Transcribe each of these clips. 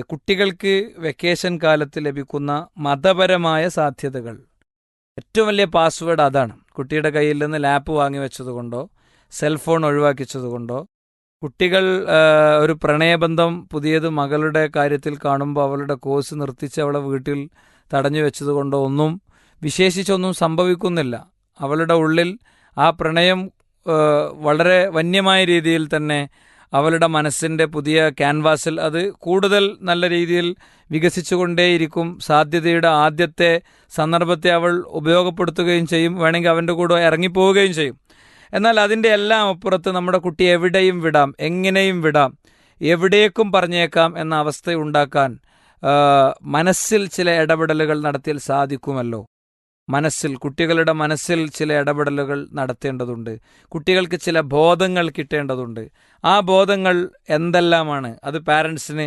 കുട്ടികൾക്ക് വെക്കേഷൻ കാലത്ത് ലഭിക്കുന്ന മതപരമായ സാധ്യതകൾ. ഏറ്റവും വലിയ പാസ്വേഡ് അതാണ്. കുട്ടിയുടെ കയ്യിൽ നിന്ന് ലാപ്പ് വാങ്ങി വെച്ചതുകൊണ്ടോ സെൽഫോൺ ഒഴിവാക്കിച്ചതുകൊണ്ടോ കുട്ടികൾ ഒരു പ്രണയബന്ധം പുതിയത് മകളുടെ കാര്യത്തിൽ കാണുമ്പോൾ അവളുടെ കോഴ്സ് നിർത്തിച്ച് അവളെ വീട്ടിൽ തടഞ്ഞു വെച്ചതുകൊണ്ടോ ഒന്നും വിശേഷിച്ചൊന്നും സംഭവിക്കുന്നില്ല. അവളുടെ ഉള്ളിൽ ആ പ്രണയം വളരെ വന്യമായ രീതിയിൽ തന്നെ അവളുടെ മനസ്സിന്റെ പുതിയ ക്യാൻവാസിൽ അത് കൂടുതൽ നല്ല രീതിയിൽ വികസിച്ചുകൊണ്ടേയിരിക്കും. സാധ്യതയുടെ ആദ്യത്തെ സന്ദർഭത്തെ അവൾ ഉപയോഗപ്പെടുത്തുകയും ചെയ്യും. വേണമെങ്കിൽ അവന്റെ കൂടെ ഇറങ്ങിപ്പോവുകയും ചെയ്യും. എന്നാൽ അതിന്റെ എല്ലാം അപ്പുറത്ത് നമ്മുടെ കുട്ടി എവിടെയും വിടാം. എങ്ങനെയും വിടാം. എവിടേക്കും പറഞ്ഞേക്കാം എന്ന അവസ്ഥ ഉണ്ടാക്കാൻ മനസ്സിൽ ചില ഇടപെടലുകൾ നടത്തിയാൽ സാധിക്കുമല്ലോ. മനസ്സിൽ കുട്ടികളുടെ മനസ്സിൽ ചില ഇടപെടലുകൾ നടത്തേണ്ടതുണ്ട്. കുട്ടികൾക്ക് ചില ബോധങ്ങൾ കിട്ടേണ്ടതുണ്ട്. ആ ബോധങ്ങൾ എന്തെല്ലാമാണ്? അത് പാരൻസിന്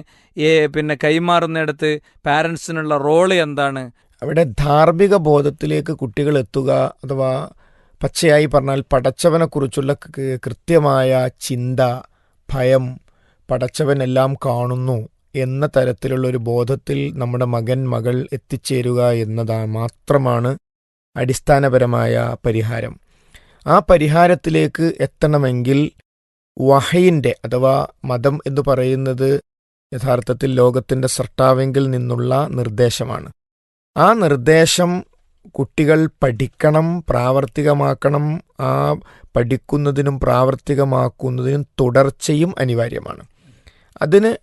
പിന്നെ കൈമാറുന്നിടത്ത് പാരൻസിനുള്ള റോൾ എന്താണ്? അവിടെ ധാർമ്മിക ബോധത്തിലേക്ക് കുട്ടികൾ എത്തുക അഥവാ പച്ചയായി പറഞ്ഞാൽ പടച്ചവനെക്കുറിച്ചുള്ള കൃത്യമായ ചിന്ത ഭയം പടച്ചവൻ എല്ലാം കാണുന്നു എന്ന തരത്തിലുള്ള ഒരു ബോധത്തിൽ നമ്മുടെ മകൻ മകൾ എത്തിച്ചേരുക എന്നതാ മാത്രമാണ് അടിസ്ഥാനപരമായ പരിഹാരം. ആ പരിഹാരത്തിലേക്ക് എത്തണമെങ്കിൽ വഹയിന്റെ അഥവാ മതം എന്ന് പറയുന്നത് യഥാർത്ഥത്തിൽ ലോകത്തിന്റെ സർട്ടാവെങ്കിൽ നിന്നുള്ള നിർദ്ദേശമാണ്. ആ നിർദ്ദേശം കുട്ടികൾ പഠിക്കണം പ്രാവർത്തികമാക്കണം. ആ പഠിക്കുന്നതിനും പ്രാവർത്തികമാക്കുന്നതിനും തുടർച്ചയും അനിവാര്യമാണ്. അതിന്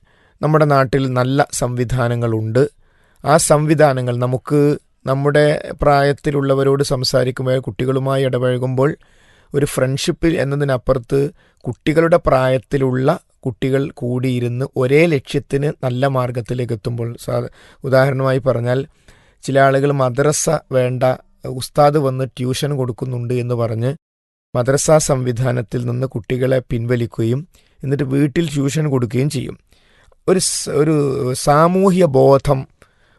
നമ്മുടെ നാട്ടിൽ നല്ല സംവിധാനങ്ങളുണ്ട്. ആ സംവിധാനങ്ങൾ നമുക്ക് നമ്മുടെ പ്രായത്തിലുള്ളവരോട് സംസാരിക്കുമ്പോൾ കുട്ടികളുമായി ഇടപഴകുമ്പോൾ ഒരു ഫ്രണ്ട്ഷിപ്പ് എന്നതിനപ്പുറത്ത് കുട്ടികളുടെ പ്രായത്തിലുള്ള കുട്ടികൾ കൂടിയിരുന്ന് ഒരേ ലക്ഷ്യത്തിന് നല്ല മാർഗത്തിലേക്ക് എത്തുമ്പോൾ ഉദാഹരണമായി പറഞ്ഞാൽ ചില ആളുകൾ മദ്രസ വേണ്ട ഉസ്താദ് വന്ന് ട്യൂഷൻ കൊടുക്കുന്നുണ്ട് എന്ന് പറഞ്ഞ് മദ്രസ സംവിധാനത്തിൽ നിന്ന് കുട്ടികളെ പിൻവലിക്കുകയും എന്നിട്ട് വീട്ടിൽ ട്യൂഷൻ കൊടുക്കുകയും ചെയ്യും. ഒരു ഒരു സാമൂഹ്യ ബോധം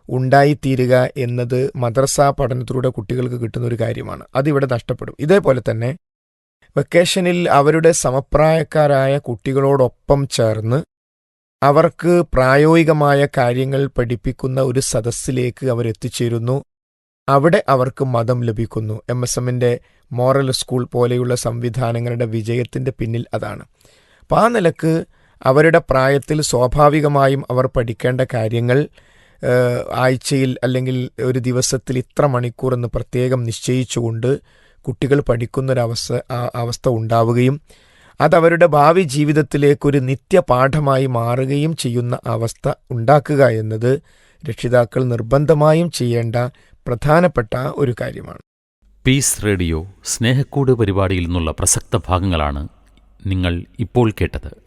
ഉണ്ടായിത്തീരുക എന്നത് മദ്രസ പഠനത്തിലൂടെ കുട്ടികൾക്ക് കിട്ടുന്ന ഒരു കാര്യമാണ്. അതിവിടെ നഷ്ടപ്പെടും. ഇതേപോലെ തന്നെ വെക്കേഷനിൽ അവരുടെ സമപ്രായക്കാരായ കുട്ടികളോടൊപ്പം ചേർന്ന് അവർക്ക് പ്രായോഗികമായ കാര്യങ്ങൾ പഠിപ്പിക്കുന്ന ഒരു സദസ്സിലേക്ക് അവരെത്തിച്ചേരുന്നു. അവിടെ അവർക്ക് മതം ലഭിക്കുന്നു. എം എസ് എമ്മിന്റെ മോറൽ സ്കൂൾ പോലെയുള്ള സംവിധാനങ്ങളുടെ വിജയത്തിന്റെ പിന്നിൽ അതാണ്. അപ്പോൾ ആ നിലയ്ക്ക് അവരുടെ പ്രായത്തിൽ സ്വാഭാവികമായും അവർ പഠിക്കേണ്ട കാര്യങ്ങൾ ആഴ്ചയിൽ അല്ലെങ്കിൽ ഒരു ദിവസത്തിൽ ഇത്ര മണിക്കൂർ എന്ന് പ്രത്യേകം നിശ്ചയിച്ചുകൊണ്ട് കുട്ടികൾ പഠിക്കുന്നൊരവസ്ഥ അവസ്ഥ ഉണ്ടാവുകയും അതവരുടെ ഭാവി ജീവിതത്തിലേക്കൊരു നിത്യപാഠമായി മാറുകയും ചെയ്യുന്ന അവസ്ഥ ഉണ്ടാക്കുക എന്നത് രക്ഷിതാക്കൾ നിർബന്ധമായും ചെയ്യേണ്ട പ്രധാനപ്പെട്ട ഒരു കാര്യമാണ്. പീസ് റേഡിയോ സ്നേഹക്കൂട് പരിപാടിയിൽ നിന്നുള്ള പ്രസക്ത ഭാഗങ്ങളാണ് നിങ്ങൾ ഇപ്പോൾ കേട്ടത്.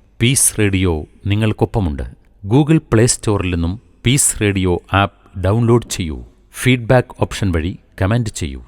പീസ് റേഡിയോ നിങ്ങൾക്കൊപ്പമുണ്ട്. ഗൂഗിൾ പ്ലേ സ്റ്റോറിൽ നിന്നും പീസ് റേഡിയോ ആപ്പ് ഡൗൺലോഡ് ചെയ്യൂ. ഫീഡ്ബാക്ക് ഓപ്ഷൻ വഴി കമന്റ് ചെയ്യൂ.